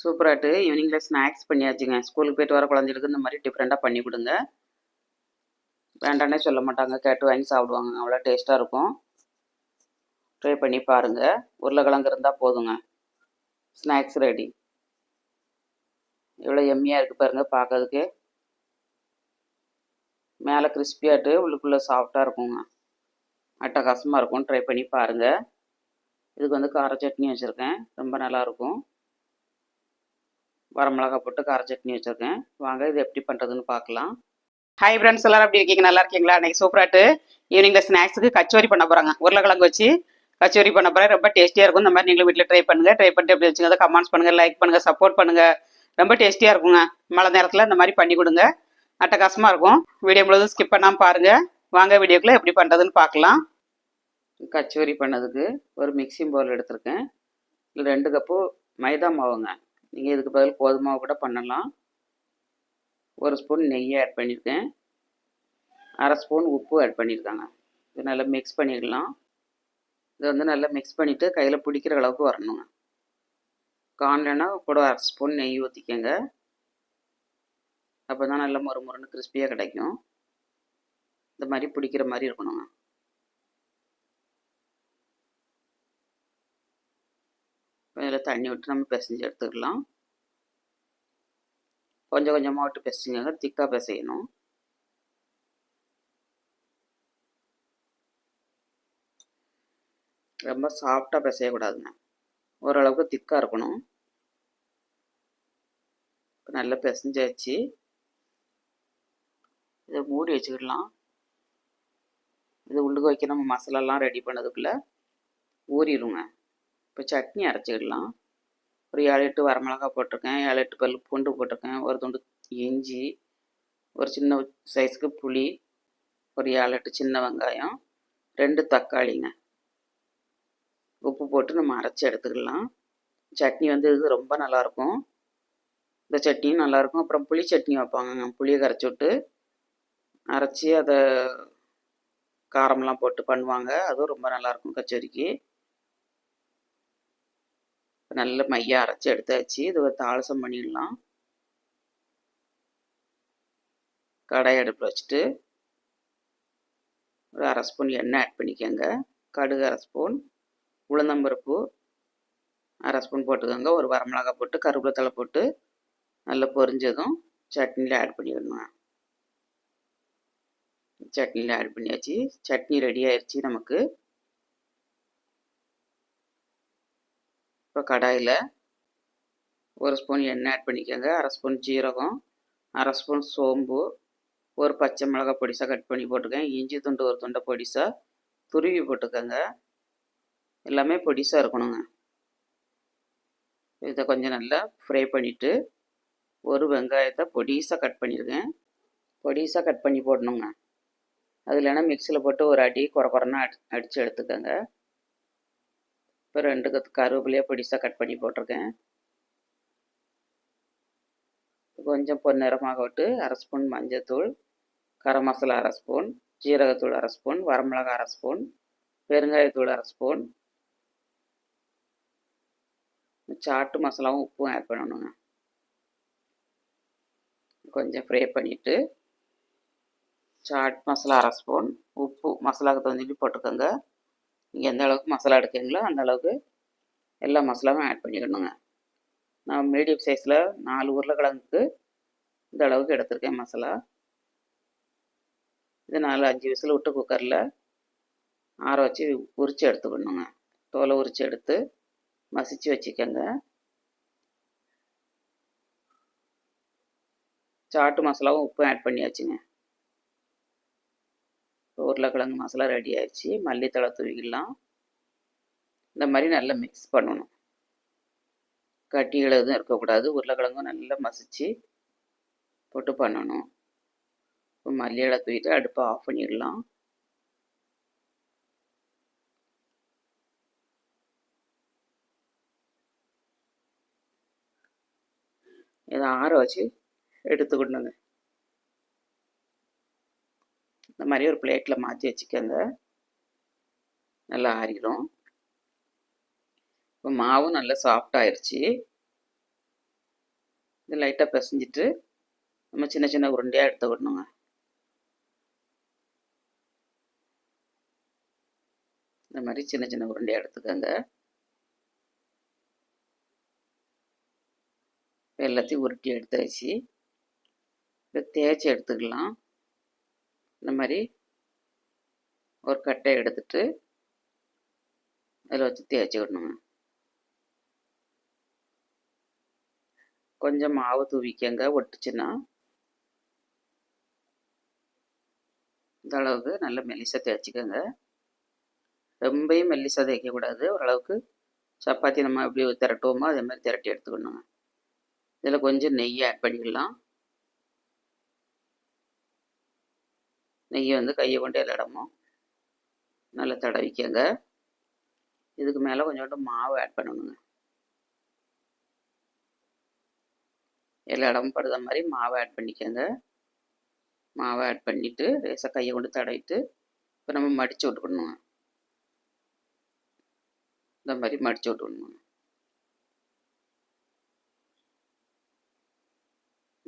சூப்பராட்டு. ஈவினிங்கில் ஸ்நாக்ஸ் பண்ணியாச்சுங்க. ஸ்கூலுக்கு போயிட்டு வர குழந்தைகளுக்கு இந்த மாதிரி டிஃப்ரெண்ட்டாக பண்ணி கொடுங்க. வேண்டானே சொல்ல மாட்டாங்க. கேட்டு வாங்கி சாப்பிடுவாங்க. அவ்வளோ டேஸ்ட்டாக இருக்கும். ட்ரை பண்ணி பாருங்கள் உருளைக்கிழங்கு இருந்தால் போதுங்க. ஸ்நாக்ஸ் ரெடி எவ்வளோ எம்மியாக இருக்குது பாருங்கள் பார்க்கறதுக்கு மேலே கிறிஸ்பியாட்டு உள்ளுக்குள்ளே சாஃப்டாக இருக்குங்க. அட்டகாசமாக இருக்கும் ட்ரை பண்ணி பாருங்கள் இதுக்கு வந்து கார சட்னி வச்சுருக்கேன். ரொம்ப நல்லாயிருக்கும் வரமிளகா போட்டு கார சட்னி வச்சுருக்கேன். வாங்க இது எப்படி பண்ணுறதுன்னு பார்க்கலாம். ஹாய் ஃப்ரெண்ட்ஸ் எல்லாரும் எப்படி இருக்கீங்க? நல்லா இருக்கீங்களா? அன்றைக்கி சூப்பராட்டு ஈவினிங்கில் ஸ்நாக்ஸுக்கு கச்சோரி பண்ண போகிறாங்க உருளைக்கிழங்கு வச்சு கச்சோரி பண்ண போகிறேன் ரொம்ப டேஸ்டியாக இருக்கும். இந்த மாதிரி நீங்களும் வீட்டில் ட்ரை பண்ணுங்கள் ட்ரை பண்ணிட்டு எப்படி வச்சுங்க கமெண்ட்ஸ் பண்ணுங்கள் லைக் பண்ணுங்கள் சப்போர்ட் பண்ணுங்கள் ரொம்ப டேஸ்டியாக இருக்குங்க. மழை நேரத்தில் இந்த மாதிரி பண்ணி கொடுங்க. அட்டகாசமாக இருக்கும். வீடியோ முழுவதும் ஸ்கிப் பண்ணாமல் பாருங்கள் வாங்க வீடியோக்குள்ளே எப்படி பண்ணுறதுன்னு பார்க்கலாம். கச்சோரி பண்ணதுக்கு ஒரு மிக்சிங் பவுல் எடுத்திருக்கேன். ரெண்டு கப்பு மைதா மாவுங்க. நீங்கள் இதுக்கு பதில் கோதுமை கூட பண்ணலாம். ஒரு ஸ்பூன் நெய் ஆட் பண்ணியிருக்கேன். அரை ஸ்பூன் உப்பு ஆட் பண்ணியிருக்காங்க. இது நல்லா மிக்ஸ் பண்ணிடலாம். இதை வந்து நல்லா மிக்ஸ் பண்ணிவிட்டு கையில் பிடிக்கிற அளவுக்கு வரணுங்க. காணலைன்னா கூட அரை ஸ்பூன் நெய் ஊற்றிக்கங்க அப்போ தான் நல்லா மொறு மொறுன்னு கிறிஸ்பியாக கிடைக்கும். இந்த மாதிரி பிடிக்கிற மாதிரி இருக்கணுங்க. தண்ணி விட்டு நம்ம பிசைஞ்சு எடுத்துக்கலாம். கொஞ்சம் கொஞ்சமாக விட்டு பிசைஞ்சாங்க. திக்காக பிசையணும். ரொம்ப சாஃப்டாக பிசையக்கூடாதுங்க. ஓரளவுக்கு திக்காக இருக்கணும். இப்போ நல்லா பிசைஞ்சு வச்சு இதை மூடி வச்சுக்கிடலாம். இது உள்ளுக்கு வைக்க நம்ம மசாலாலாம் ரெடி பண்ணதுக்குள்ளே ஊறிடுங்க. இப்போ சட்னி அரைச்சிக்கிடலாம். ஒரு ஏழு எட்டு வரமிளகா போட்டிருக்கேன். ஏழு எட்டு பல் பூண்டு போட்டிருக்கேன். ஒரு துண்டு இஞ்சி ஒரு சின்ன சைஸுக்கு புளி ஒரு ஏழு எட்டு சின்ன வெங்காயம் ரெண்டு தக்காளிங்க. உப்பு போட்டு நம்ம அரைச்சி எடுத்துக்கலாம் சட்னி வந்து இது ரொம்ப நல்லாயிருக்கும். இந்த சட்னியும் நல்லாயிருக்கும். அப்புறம் புளி சட்னி வைப்பாங்க புளியை கரைச்சி விட்டு அரைச்சி அதை காரம்லாம் போட்டு பண்ணுவாங்க. அதுவும் ரொம்ப நல்லாயிருக்கும் கச்சேரிக்கு. நல்ல மைய அரைச்சி எடுத்தாச்சு. இது ஒரு தாளசம் பண்ணிடலாம். கடாய் அடுப்பில் வச்சுட்டு ஒரு அரை ஸ்பூன் எண்ணெய் ஆட் பண்ணிக்கோங்க. கடுகு அரை ஸ்பூன் உளுந்தம்பருப்பு அரை ஸ்பூன் போட்டுக்கோங்க. ஒரு வரமிளகா போட்டு கருவேப்பிலை தலை போட்டு நல்லா பொரிஞ்சதும் சட்னியில் ஆட் பண்ணிடணும். சட்னியில் ஆட் பண்ணியாச்சு. சட்னி ரெடி ஆயிடுச்சு நமக்கு. இப்போ கடாயில் ஒரு ஸ்பூன் எண்ணெய் ஆட் பண்ணிக்கோங்க. அரை ஸ்பூன் ஜீரகம் அரை ஸ்பூன் சோம்பு ஒரு பச்சை மிளகாய் பொடிசாக கட் பண்ணி போட்டுக்கேன் இஞ்சி துண்டு ஒரு துண்டை பொடிசாக துருவி போட்டுக்கோங்க. எல்லாமே பொடிசாக இருக்கணுங்க. இதை கொஞ்சம் நல்லா ஃப்ரை பண்ணிவிட்டு ஒரு வெங்காயத்தை பொடிசாக கட் பண்ணியிருக்கேன் பொடிசாக கட் பண்ணி போடணுங்க. அது இல்லைன்னா மிக்சியில் போட்டு ஒரு அடி குறை குறைனா அடி அடித்து எடுத்துக்கோங்க. இப்போ ரெண்டு கத்து கருவேப்பிலையே பொடிசாக கட் பண்ணி போட்டிருக்கேன். கொஞ்சம் பொன்னிறமாக விட்டு அரை ஸ்பூன் மஞ்சத்தூள் கரம் மசாலா அரை ஸ்பூன் ஜீரகத்தூள் அரை ஸ்பூன் வரமிளகா அரை ஸ்பூன் பெருங்காயத்தூள் அரை ஸ்பூன். சாட்டு மசாலாவும் உப்பும் ஆட் பண்ணணுங்க. கொஞ்சம் ஃப்ரை பண்ணிவிட்டு சாட் மசாலா அரை ஸ்பூன் உப்பு மசாலாவுக்கு தகுந்த போட்டுக்கோங்க. நீங்கள் எந்த அளவுக்கு மசாலா எடுக்கிறீங்களோ அந்த அளவுக்கு எல்லா மசாலாவும் ஆட் பண்ணிக்கணுங்க. நான் மீடியம் சைஸில் நாலு உருளைக்கிழங்குக்கு இந்த அளவுக்கு எடுத்திருக்கேன் மசாலா. இது நாலு அஞ்சு விசில் விட்டு குக்கரில் ஆற வச்சு உரித்து எடுத்துக்கணுங்க. தோலை உரித்து எடுத்து மசித்து வச்சுக்கோங்க. சாட்டு மசாலாவும் உப்பும் ஆட் பண்ணியாச்சுங்க. உருளைக்கிழங்கு மசாலா ரெடி ஆயிடுச்சு. மல்லித்தழை தூவிக்கலாம் இந்த மாதிரி நல்லா மிக்ஸ் பண்ணணும். கட்டிகள் எதுவும் இருக்கக்கூடாது. உருளைக்கிழங்கும் நல்லா மசிச்சு போட்டு பண்ணணும். இப்போ மல்லியலை தூக்கிட்டு அடுப்பை ஆஃப் பண்ணிடலாம். இதை ஆற வச்சு எடுத்துக்கிட்டோங்க இந்த மாதிரி ஒரு பிளேட்டில் மாற்றி வச்சுக்கோங்க. நல்லா ஆறிடும் இப்போ மாவும் நல்லா சாஃப்ட் ஆயிடுச்சு இது லைட்டாக பிசைஞ்சிட்டு நம்ம சின்ன சின்ன உருண்டையாக எடுத்து விடணுங்க. இந்த மாதிரி சின்ன சின்ன உருண்டையாக எடுத்துக்கோங்க. எல்லாத்தையும் உருட்டி எடுத்தாச்சு. இதை தேய்ச்சி எடுத்துக்கலாம். இந்த மாதிரி ஒரு கட்டை எடுத்துட்டு அதில் வச்சு தேய்ச்சி விடணுங்க. கொஞ்சம் மாவு தூவிக்கங்க. ஒட்டுச்சுன்னா இந்த அளவுக்கு நல்லா மெல்லிசாக தேய்ச்சிக்கோங்க. ரொம்பையும் மெல்லிசாக தேய்க்கக்கூடாது ஓரளவுக்கு சப்பாத்தி நம்ம எப்படி திரட்டுவோமோ அதே மாதிரி திரட்டி எடுத்துக்கணுங்க. இதில் கொஞ்சம் நெய் ஆட் பண்ணிக்கலாம் நெய்யை வந்து கையை கொண்டு எல்லா இடமும் நல்லா தடவிக்கங்க. இதுக்கு மேலே கொஞ்சோண்டு மாவு ஆட் பண்ணணுங்க. எல்லா இடமும் படுத மாதிரி மாவு ஆட் பண்ணிக்கோங்க. மாவை ஆட் பண்ணிவிட்டு லேசாக கையை கொண்டு தடவிட்டு இப்போ நம்ம மடித்து விட்டுக்கணுங்க. இந்த மாதிரி மடித்து விட்டுக்கணுங்க.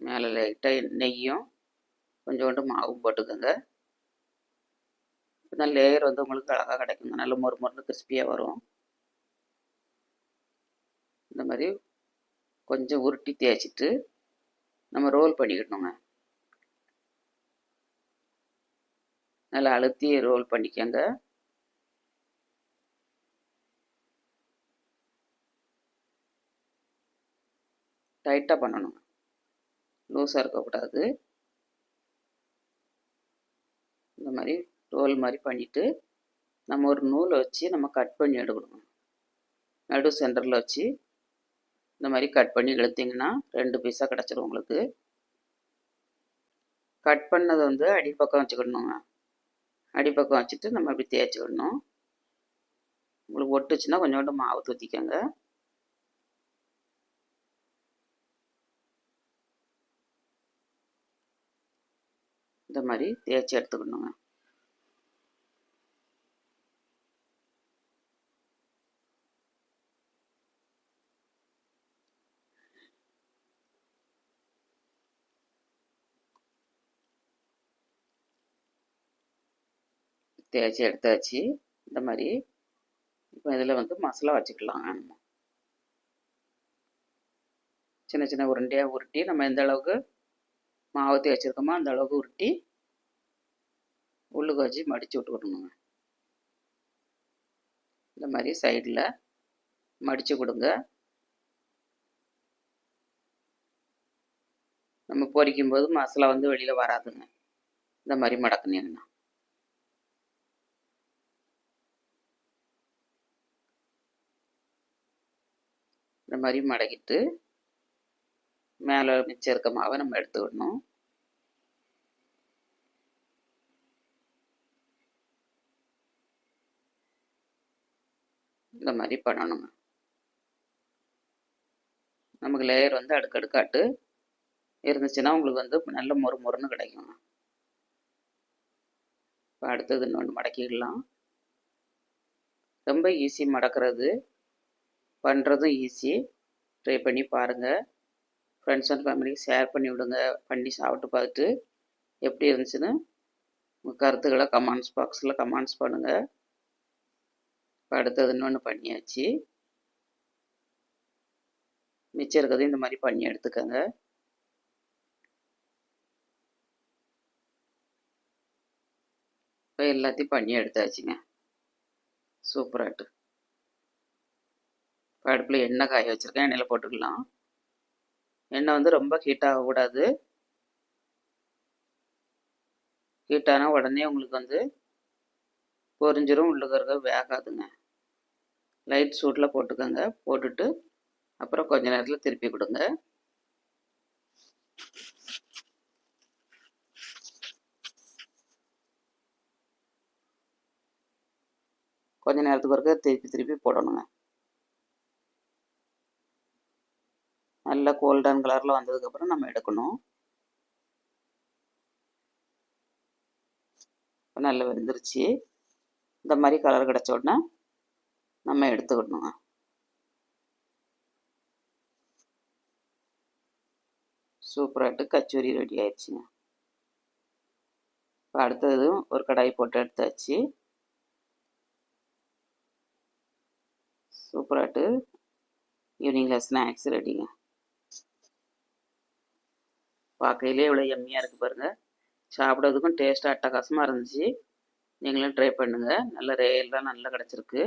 மேலே லைட்டாக நெய்யும் கொஞ்சோண்டு மாவும் போட்டுக்கோங்க. நல்ல லேயர் வந்து உங்களுக்கு அழகாக கிடைக்குங்க நல்ல மொறு மொறுன்னு கிறிஸ்பியாக வரும். இந்த மாதிரி கொஞ்சம் உருட்டி தேய்ச்சிட்டு நம்ம ரோல் பண்ணிக்கணுங்க. நல்லா அழுத்தி ரோல் பண்ணிக்கங்க டைட்டாக பண்ணணுங்க. லூஸாக இருக்கக்கூடாது இந்த மாதிரி ரோல் மாதிரி பண்ணிவிட்டு நம்ம ஒரு நூலை வச்சு நம்ம கட் பண்ணி எடுக்கணும். நடு சென்டரில் வச்சு இந்த மாதிரி கட் பண்ணி இழுத்திங்கன்னா ரெண்டு பீஸாக கிடச்சிரும் உங்களுக்கு. கட் பண்ணதை வந்து அடிப்பக்கம் வச்சுக்கிடணுங்க அடிப்பக்கம் வச்சுட்டு நம்ம அப்படி தேய்ச்சிக்கிடணும் உங்களுக்கு ஒட்டுச்சுன்னா கொஞ்சோண்டு மாவு தூத்திக்கோங்க. இந்த மாதிரி தேய்ச்சி எடுத்துக்கணுங்க. தேய்ச்சி எடுத்தாச்சு இந்த மாதிரி இப்போ இதில் வந்து மசாலா வச்சுக்கலாம். சின்ன சின்ன உருண்டையாக உருட்டி நம்ம எந்த அளவுக்கு மாவு தேய்ச்சிருக்கோமோ அந்த அளவுக்கு உருட்டி உள்ளுக்கு வச்சு மடித்து விட்டுக்கணுங்க இந்த மாதிரி சைடில் மடித்து கொடுங்க. நம்ம பொரிக்கும்போது மசாலா வந்து வெளியில் வராதுங்க. இந்த மாதிரி மடக்குனீங்கன்னா. இந்த மாதிரி மடக்கிட்டு மேலே மிச்சம் இருக்க மாவை நம்ம எடுத்துக்கிடணும் இந்த மாதிரி பண்ணணுங்க. நமக்கு லேயர் வந்து அடுக்கடுக்காட்டு இருந்துச்சுன்னா உங்களுக்கு வந்து நல்ல மொறு மொறுன்னு கிடைக்குங்க இப்போ அடுத்தது இன்னொன்று மடக்கிடலாம். ரொம்ப ஈஸி மடக்கிறது. பண்ணுறதும் ஈஸி ட்ரை பண்ணி பாருங்கள் ஃப்ரெண்ட்ஸ் அண்ட் ஃபேமிலிக்கு ஷேர் பண்ணி விடுங்க. பண்ணி சாப்பிட்டு பார்த்துட்டு எப்படி இருந்துச்சுன்னு உங்கள் கருத்துக்களை கமெண்ட்ஸ் பாக்ஸில் கமெண்ட்ஸ் பண்ணுங்கள் இப்போ அடுத்தது இன்னொன்று பண்ணியாச்சு. மிச்சம் இருக்கிறதையும் இந்த மாதிரி பண்ணி எடுத்துக்கோங்க. இப்போ எல்லாத்தையும் பண்ணி எடுத்தாச்சுங்க. சூப்பராகட்டு இப்போ அடுப்பில் எண்ணெய் காய வச்சுருக்கேன் எண்ணெயில் போட்டுக்கலாம். எண்ணெய் வந்து ரொம்ப ஹீட் ஆகக்கூடாது ஹீட் ஆனால் உடனே உங்களுக்கு வந்து பொரிஞ்சிரும் உள்ளுக்க இருக்க வேகாதுங்க. லைட் சூட்டில் போட்டுக்கோங்க. போட்டுட்டு அப்புறம் கொஞ்ச நேரத்தில் திருப்பி கொடுங்க. கொஞ்ச நேரத்துக்கு ஒருக்க திருப்பி திருப்பி போடணுங்க. நல்லா கோல்டன் கலரில் வந்ததுக்கப்புறம் நம்ம எடுக்கணும். நல்லா வெந்துருச்சு. இந்த மாதிரி கலர் கிடச்ச உடனே நம்ம எடுத்துக்கணுங்க. சூப்பராகிட்டு கச்சோரி ரெடி ஆயிடுச்சுங்க. இப்போ அடுத்ததும் ஒரு கடாய் போட்டு எடுத்தாச்சு. சூப்பராகிட்டு ஈவினிங்கில் ஸ்நாக்ஸ் ரெடிங்க பார்க்கையிலே இவ்வளோ எம்மியாக இருக்குது பாருங்கள் சாப்பிட்றதுக்கும் டேஸ்ட்டாக அட்டகாசமாக இருந்துச்சு. நீங்களும் ட்ரை பண்ணுங்கள் நல்ல ரேல்லாம் நல்லா கிடச்சிருக்கு.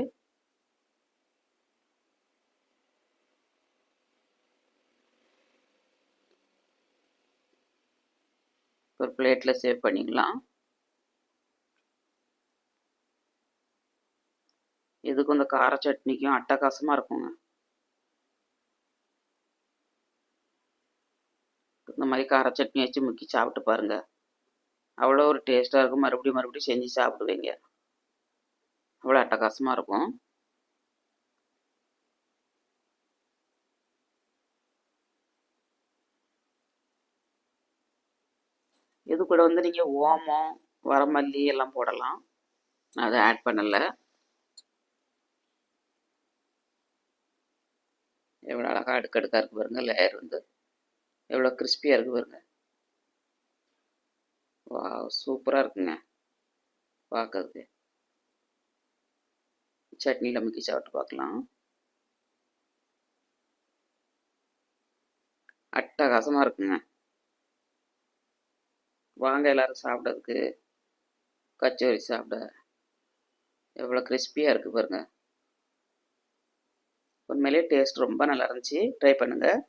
ஒரு பிளேட்டில் சேவ் பண்ணிக்கலாம். இதுக்கும் இந்த கார சட்னிக்கும் அட்டகாசமாக இருக்குங்க. இந்த மாதிரி கார சட்னி வச்சு முக்கி சாப்பிட்டு பாருங்க. அவ்வளோ ஒரு டேஸ்ட்டாக இருக்கும். மறுபடியும் மறுபடியும் செஞ்சு சாப்பிடுவீங்க. அவ்வளோ அட்டகாசமாக இருக்கும். இது கூட வந்து நீங்கள் ஓமம் வரமல்லி எல்லாம் போடலாம். நான் அதை ஆட் பண்ணலை. எவ்வளோ அழகாக அடுக்கடுக்காக இருக்குது பாருங்கள் லேயர் வந்து. எவ்வளோ கிறிஸ்பியாக இருக்குது பாருங்க. வா சூப்பராக இருக்குங்க. பார்க்கறதுக்கு சட்னியில் முக்கி சாப்பிட்டு பார்க்கலாம் அட்டகாசமாக இருக்குங்க. வாங்க எல்லாரும் சாப்பிட்றதுக்கு. கச்சோரி சாப்பிட. எவ்வளோ கிறிஸ்பியாக இருக்குது பாருங்க. உண்மையிலேயே டேஸ்ட் ரொம்ப நல்லா இருந்துச்சு. ட்ரை பண்ணுங்கள்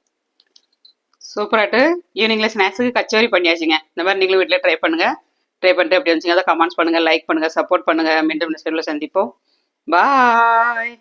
சூப்பராட்டு ஈவினிங்கில் ஸ்நாக்ஸுக்கு கச்சோரி பண்ணியாச்சுங்க. இந்த மாதிரி நீங்களும் வீட்டில் ட்ரை பண்ணுங்க. ட்ரை பண்ணிட்டு எப்படி வந்துச்சுங்க அதை கமெண்ட்ஸ் பண்ணுங்க லைக் பண்ணுங்க சப்போர்ட் பண்ணுங்க. மீண்டும் சந்திப்போம். பாய்